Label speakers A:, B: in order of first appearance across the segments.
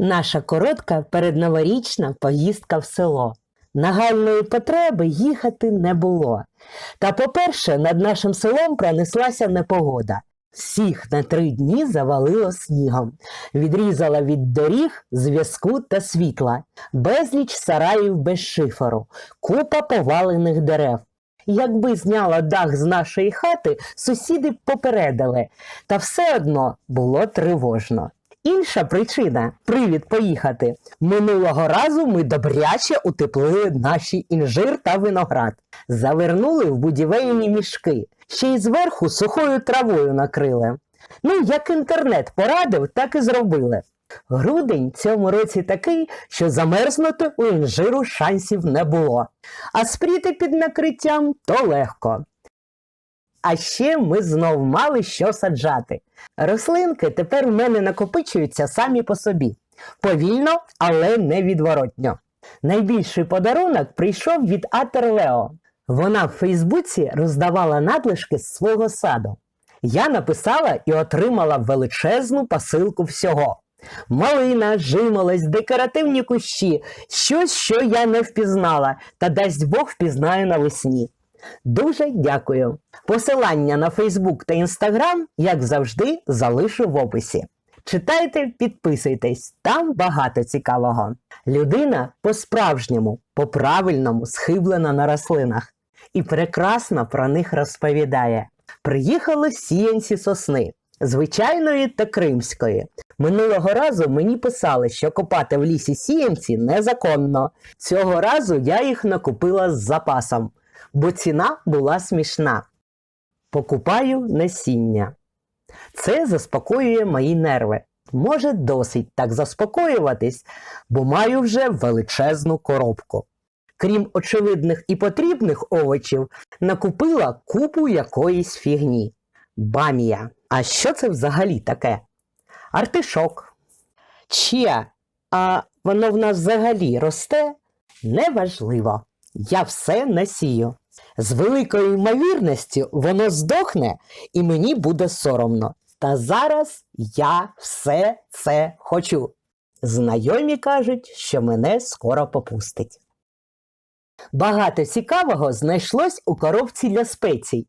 A: Наша коротка передноворічна поїздка в село. Нагальної потреби їхати не було. Та, по-перше, над нашим селом пронеслася непогода. Всіх на три дні завалило снігом, відрізала від доріг, зв'язку та світла, безліч сараїв без шиферу, купа повалених дерев. Якби зняла дах з нашої хати, сусіди попередили, та все одно було тривожно. Інша причина привід поїхати. Минулого разу ми добряче утеплили наші інжир та виноград, завернули в будівельні мішки, ще й зверху сухою травою накрили. Ну, як інтернет порадив, так і зробили. Грудень цьому році такий, що замерзнути у інжиру шансів не було, а спріти під накриттям то легко. А ще ми знов мали що саджати. Рослинки тепер в мене накопичуються самі по собі. Повільно, але невідворотньо. Найбільший подарунок прийшов від Атер Лео. Вона в Фейсбуці роздавала надлишки з свого саду. Я написала і отримала величезну посилку всього. Малина, жимолость, декоративні кущі, щось, що я не впізнала, та дасть Бог впізнаю навесні. Дуже дякую. Посилання на Фейсбук та Інстаграм, як завжди, залишу в описі. Читайте, підписуйтесь, там багато цікавого. Людина по-справжньому, по-правильному схиблена на рослинах і прекрасно про них розповідає. Приїхали сіянці сосни, звичайної та кримської. Минулого разу мені писали, що копати в лісі сіянці незаконно. Цього разу я їх накупила з запасом, бо ціна була смішна. Покупаю насіння. Це заспокоює мої нерви. Може, досить так заспокоюватись, бо маю вже величезну коробку. Крім очевидних і потрібних овочів, накупила купу якоїсь фігні. Бамія. А що це взагалі таке? Артишок. Чия, а воно в нас взагалі росте? Неважливо. Я все насію. З великою ймовірністю воно здохне і мені буде соромно. Та зараз я все це хочу. Знайомі кажуть, що мене скоро попустить. Багато цікавого знайшлось у коробці для спецій.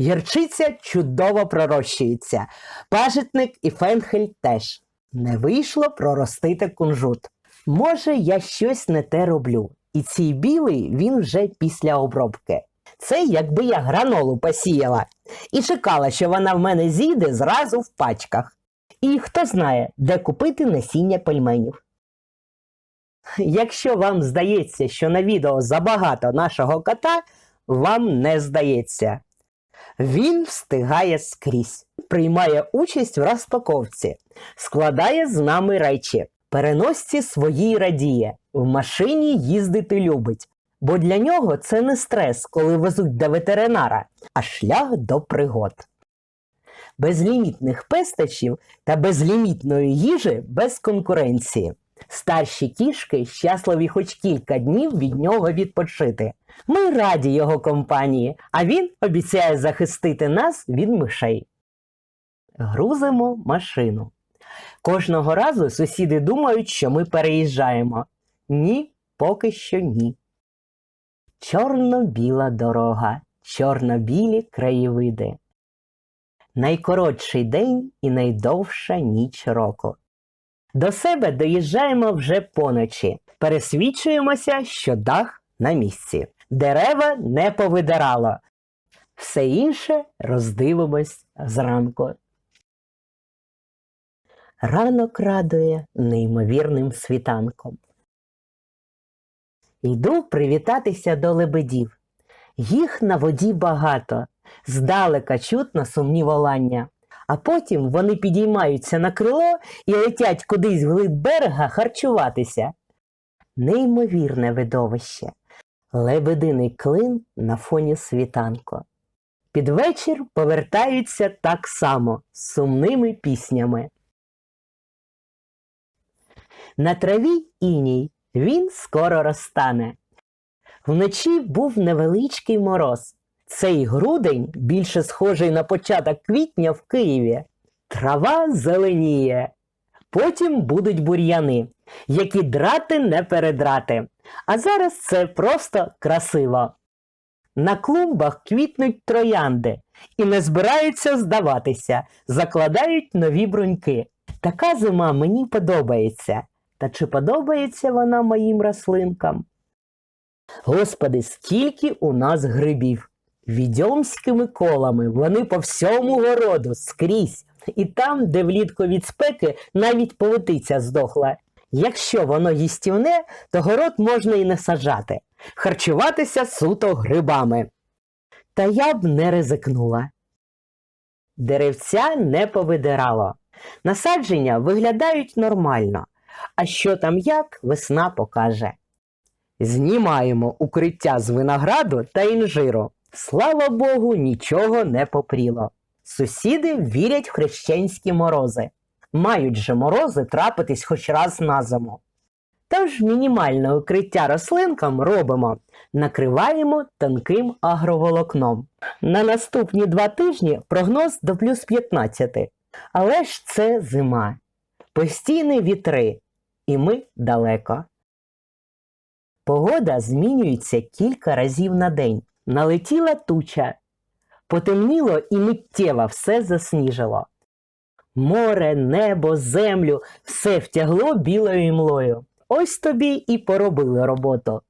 A: Гірчиця чудово пророщується, пажитник і фенхель теж. Не вийшло проростити кунжут. Може, я щось не те роблю, і цей білий він вже після обробки. Це якби я гранолу посіяла і чекала, що вона в мене зійде зразу в пачках. І хто знає, де купити насіння пельменів. Якщо вам здається, що на відео забагато нашого кота, вам не здається. Він встигає скрізь, приймає участь в розпаковці, складає з нами речі, переносці свої радіє, в машині їздити любить, бо для нього це не стрес, коли везуть до ветеринара, а шлях до пригод. Безлімітних пестачів та безлімітної їжі без конкуренції. Старші кішки щасливі хоч кілька днів від нього відпочити. Ми раді його компанії, а він обіцяє захистити нас від мишей. Грузимо машину. Кожного разу сусіди думають, що ми переїжджаємо. Ні, поки що ні. Чорно-біла дорога, чорно-білі краєвиди. Найкоротший день і найдовша ніч року. До себе доїжджаємо вже поночі. Пересвідчуємося, що дах на місці. Дерева не повидирало. Все інше роздивимось зранку. Ранок радує неймовірним світанком. Йду привітатися до лебедів. Їх на воді багато, здалека чутно сумні волання, а потім вони підіймаються на крило і летять кудись вглиб берега харчуватися. Неймовірне видовище. Лебединий клин на фоні світанку. Під вечір повертаються так само з сумними піснями. На траві іній він скоро розтане. Вночі був невеличкий мороз. Цей грудень більше схожий на початок квітня в Києві. Трава зеленіє, Потім будуть бур'яни, які драти не передрати. А зараз це просто красиво. На клумбах квітнуть троянди і не збираються здаватися, закладають нові бруньки. Така зима мені подобається. Та чи подобається вона моїм рослинкам? Господи, скільки у нас грибів! Відьомськими колами вони по всьому городу скрізь, і там, де влітку від спеки, навіть полетиця здохла. Якщо воно їстівне, то город можна і не саджати, харчуватися суто грибами. Та я б не ризикнула. Деревця не повидирало. Насадження виглядають нормально, а що там як, весна покаже. Знімаємо укриття з винограду та інжиру. Слава Богу, нічого не попріло. Сусіди вірять в хрещенські морози. Мають же морози трапитись хоч раз на зиму. Тож мінімальне укриття рослинкам робимо, накриваємо тонким агроволокном. На наступні два тижні прогноз до плюс 15. Але ж це зима. Постійні вітри, і ми далеко. Погода змінюється кілька разів на день. Налетіла туча, потемніло і миттєво все засніжило. Море, небо, землю все втягло білою імлою. Ось тобі і поробили роботу.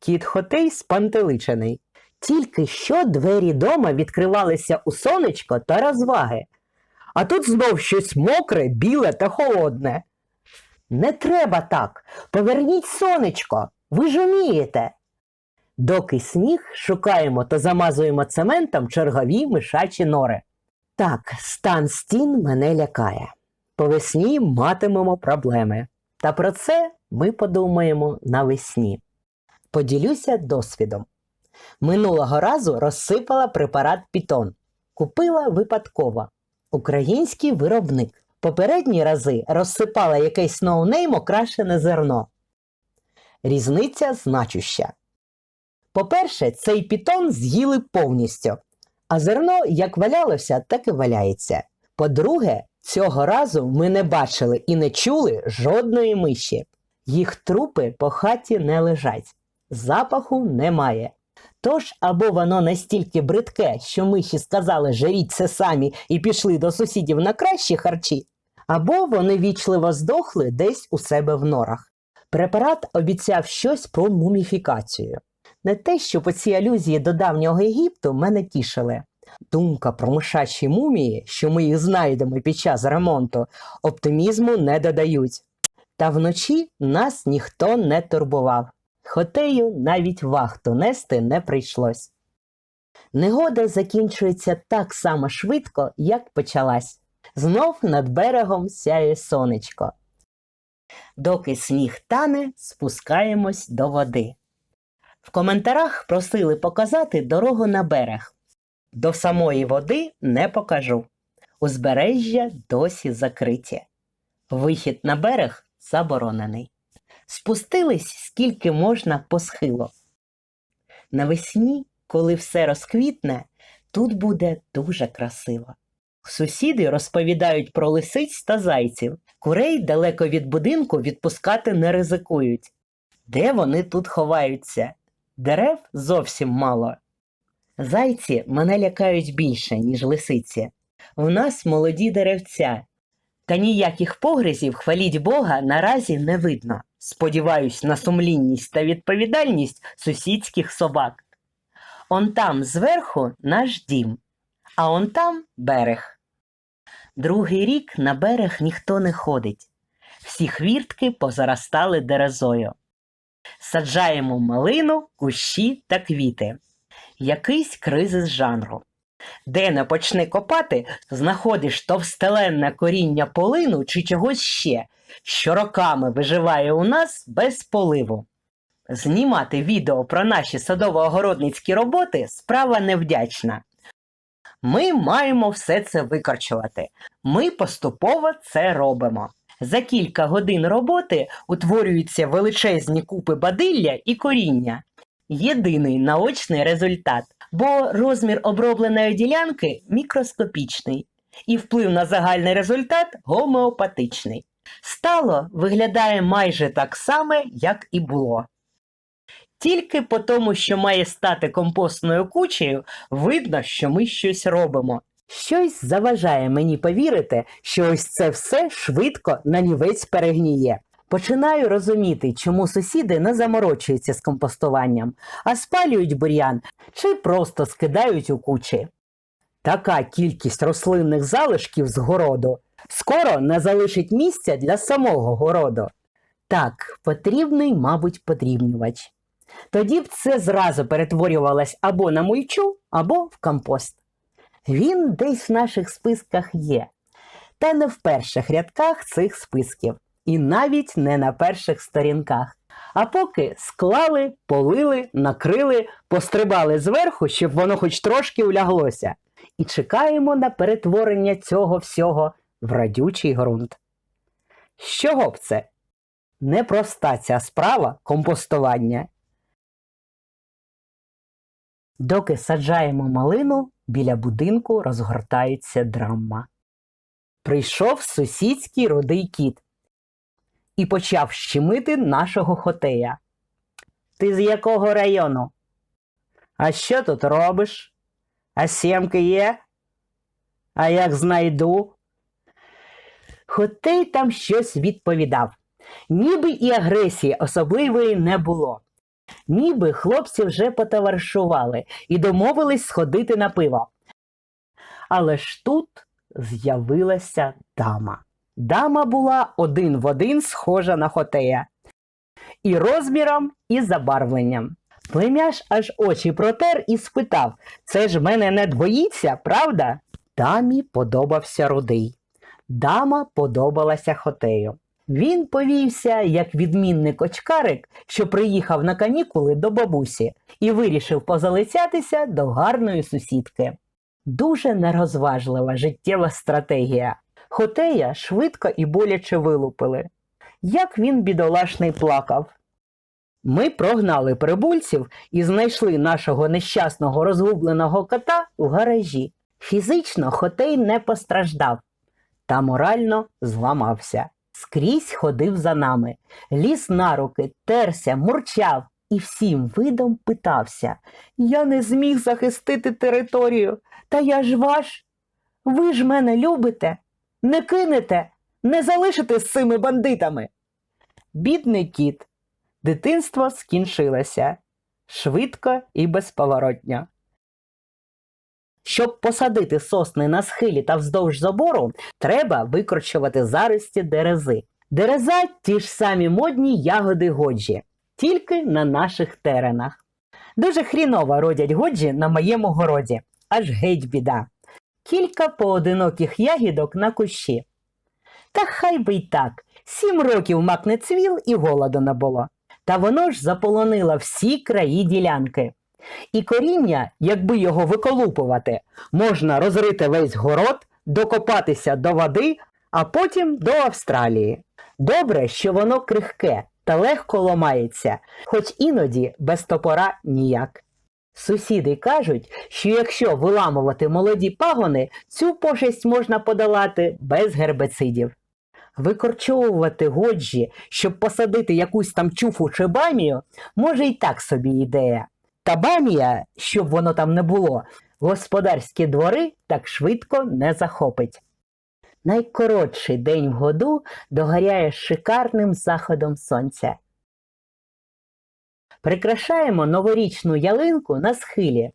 A: Кіт Хотей спантеличений. Тільки що двері дома відкривалися у сонечко та розваги. А тут знов щось мокре, біле та холодне. Не треба так. Поверніть сонечко. Ви ж умієте. Доки сніг шукаємо та замазуємо цементом чергові мишачі нори. Так, стан стін мене лякає. По весні матимемо проблеми. Та про це ми подумаємо навесні. Поділюся досвідом. Минулого разу розсипала препарат Пітон. Купила випадково. Український виробник. Попередні рази розсипала якесь ноунейм окрашене зерно. Різниця значуща. По-перше, цей пітон з'їли повністю, а зерно як валялося, так і валяється. По-друге, цього разу ми не бачили і не чули жодної миші. Їх трупи по хаті не лежать, запаху немає. Тож або воно настільки бридке, що миші сказали жаріть це самі і пішли до сусідів на кращі харчі, або вони вічливо здохли десь у себе в норах. Препарат обіцяв щось про муміфікацію. Не те, що по цій алюзії до давнього Єгипту мене тішили. Думка про мишачі мумії, що ми їх знайдемо під час ремонту, оптимізму не додають. Та вночі нас ніхто не турбував. Хотею навіть вахту нести не прийшлось. Негода закінчується так само швидко, як почалась. Знов над берегом сяє сонечко. Доки сніг тане, спускаємось до води. В коментарях просили показати дорогу на берег. До самої води не покажу. Узбережжя досі закриті. Вихід на берег заборонений. Спустились скільки можна по схилу. Навесні, коли все розквітне, тут буде дуже красиво. Сусіди розповідають про лисиць та зайців. Курей далеко від будинку відпускати не ризикують. Де вони тут ховаються? Дерев зовсім мало. Зайці мене лякають більше, ніж лисиці. В нас молоді деревця. Та ніяких погризів, хваліть Бога, наразі не видно. Сподіваюсь на сумлінність та відповідальність сусідських собак. Он там зверху наш дім, а он там берег. Другий рік на берег ніхто не ходить. Всі хвіртки позаростали дерезою. Саджаємо малину, кущі та квіти. Якийсь кризис жанру. Де не почне копати, знаходиш товстеленне коріння полину чи чогось ще, що роками виживає у нас без поливу. Знімати відео про наші садово-огородницькі роботи справа невдячна. Ми маємо все це викорчувати. Ми поступово це робимо. За кілька годин роботи утворюються величезні купи бадилля і коріння. Єдиний наочний результат, бо розмір обробленої ділянки мікроскопічний і вплив на загальний результат гомеопатичний. Стало виглядає майже так само, як і було. Тільки по тому, що має стати компостною кучею, видно, що ми щось робимо. Щось заважає мені повірити, що ось це все швидко на нівець перегніє. Починаю розуміти, чому сусіди не заморочуються з компостуванням, а спалюють бур'ян чи просто скидають у кучі. Така кількість рослинних залишків з городу скоро не залишить місця для самого городу. Так, потрібний, мабуть, подрібнювач. Тоді б це зразу перетворювалось або на мульчу, або в компост. Він десь в наших списках є, та не в перших рядках цих списків, і навіть не на перших сторінках. А поки склали, полили, накрили, пострибали зверху, щоб воно хоч трошки уляглося, і чекаємо на перетворення цього всього в радючий ґрунт. З чого б це? Непроста ця справа компостування. Доки саджаємо малину, біля будинку розгортається драма. Прийшов сусідський рудий кіт і почав щемити нашого хотея. Ти з якого району? А що тут робиш? А сімки є? А як знайду? Хотей там щось відповідав. Ніби і агресії особливої не було. Ніби хлопці вже потоваришували і домовились сходити на пиво. Але ж тут з'явилася дама. Дама була один в один схожа на хотея. І розміром, і забарвленням. Племяш аж очі протер і спитав Це ж мене не двоїться, правда? Дамі подобався рудий. Дама подобалася хотею. Він повівся як відмінник очкарик, що приїхав на канікули до бабусі і вирішив позалицятися до гарної сусідки. Дуже нерозважлива життєва стратегія. Хотея швидко і боляче вилупили. Як він бідолашний плакав. Ми прогнали прибульців і знайшли нашого нещасного розгубленого кота у гаражі. Фізично Хотей не постраждав, та морально зламався. Скрізь ходив за нами, ліз на руки, терся, мурчав і всім видом питався Я не зміг захистити територію, та я ж ваш. Ви ж мене любите, не кинете, не залишите з цими бандитами. Бідний кіт, дитинство скінчилося швидко і безповоротньо. Щоб посадити сосни на схилі та вздовж забору, треба викорчувати зарості дерези. Дереза ті ж самі модні ягоди годжі, тільки на наших теренах. Дуже хріново родять годжі на моєму городі, аж геть біда. Кілька поодиноких ягідок на кущі. Та хай би й так, сім років мак не цвіл і голоду не було. Та воно ж заполонило всі краї ділянки. І коріння, якби його виколупувати, можна розрити весь город, докопатися до води, а потім до Австралії. Добре, що воно крихке та легко ломається, хоч іноді без топора ніяк. Сусіди кажуть, що якщо виламувати молоді пагони, цю пошесть можна подолати без гербицидів. Викорчовувати годжі, щоб посадити якусь там чуфу чи бамію, може й так собі ідея. Та бамія, щоб воно там не було, господарські двори так швидко не захопить. Найкоротший день в году догоряє шикарним заходом сонця. Прикрашаємо новорічну ялинку на схилі,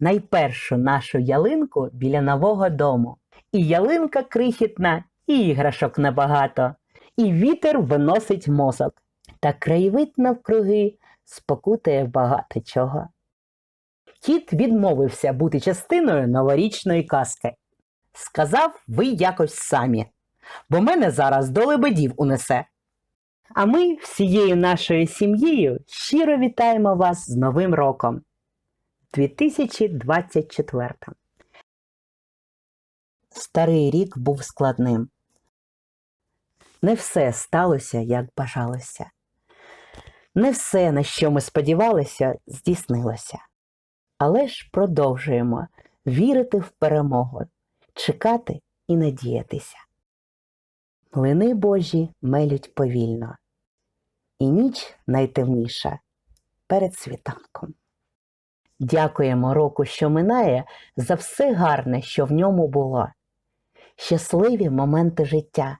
A: найпершу нашу ялинку біля нового дому. І ялинка крихітна, і іграшок небагато, і вітер виносить мозок. Та краєвид навкруги спокутає багато чого. Кіт відмовився бути частиною новорічної казки. Сказав, ви якось самі, бо мене зараз до лебедів унесе. А ми всією нашою сім'єю щиро вітаємо вас з Новим роком 2024. Старий рік був складним. Не все сталося, як бажалося. Не все, на що ми сподівалися, здійснилося. Але ж продовжуємо вірити в перемогу, чекати і надіятися. Млини Божі мелють повільно, і ніч найтемніша перед світанком. Дякуємо року, що минає, за все гарне, що в ньому було. Щасливі моменти життя,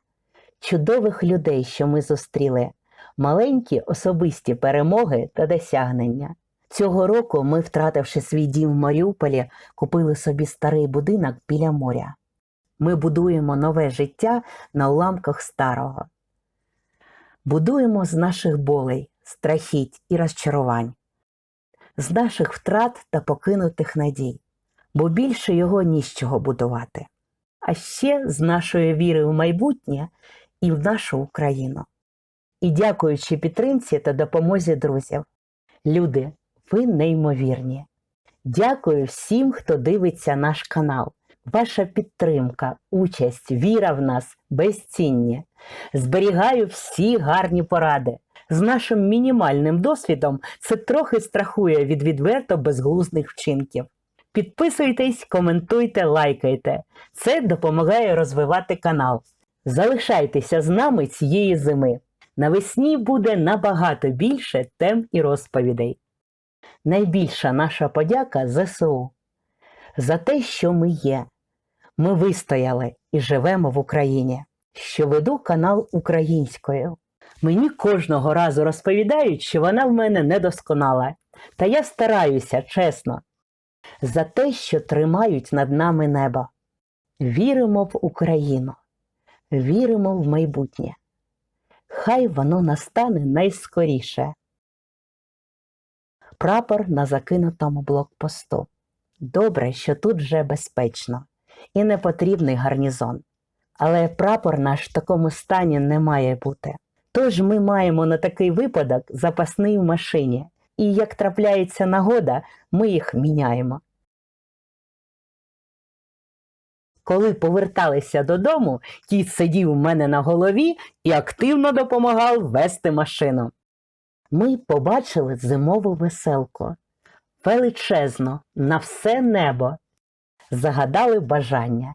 A: чудових людей, що ми зустріли, маленькі особисті перемоги та досягнення. Цього року ми, втративши свій дім в Маріуполі, купили собі старий будинок біля моря. Ми будуємо нове життя на уламках старого. Будуємо з наших болей, страхіть і розчарувань, з наших втрат та покинутих надій, бо більше його ні з чого будувати. А ще з нашої віри в майбутнє і в нашу Україну. І дякуючи підтримці та допомозі друзів. Люди, ви неймовірні. Дякую всім, хто дивиться наш канал. Ваша підтримка, участь, віра в нас безцінні. Зберігаю всі гарні поради. З нашим мінімальним досвідом це трохи страхує від відверто безглуздих вчинків. Підписуйтесь, коментуйте, лайкайте. Це допомагає розвивати канал. Залишайтеся з нами цієї зими. Навесні буде набагато більше тем і розповідей. Найбільша наша подяка ЗСУ за те, що ми є. Ми вистояли і живемо в Україні, що веду канал українською. Мені кожного разу розповідають, що вона в мене недосконала, та я стараюся, чесно, за те, що тримають над нами небо. Віримо в Україну, віримо в майбутнє. Хай воно настане найскоріше. Прапор на закинутому блокпосту. Добре, що тут вже безпечно і не потрібний гарнізон. Але прапор наш в такому стані не має бути. Тож ми маємо на такий випадок запасний в машині, і як трапляється нагода, ми їх міняємо. Коли поверталися додому, кіт сидів у мене на голові і активно допомагав вести машину. Ми побачили зимову веселку. Величезно, на все небо. Загадали бажання.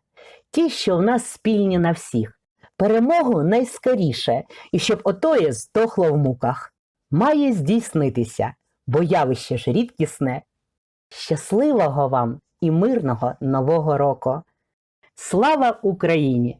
A: Ті, що в нас спільні на всіх. Перемогу найскоріше, і щоб отоє здохло в муках. Має здійснитися, бо явище ж рідкісне. Щасливого вам і мирного Нового року! Слава Україні!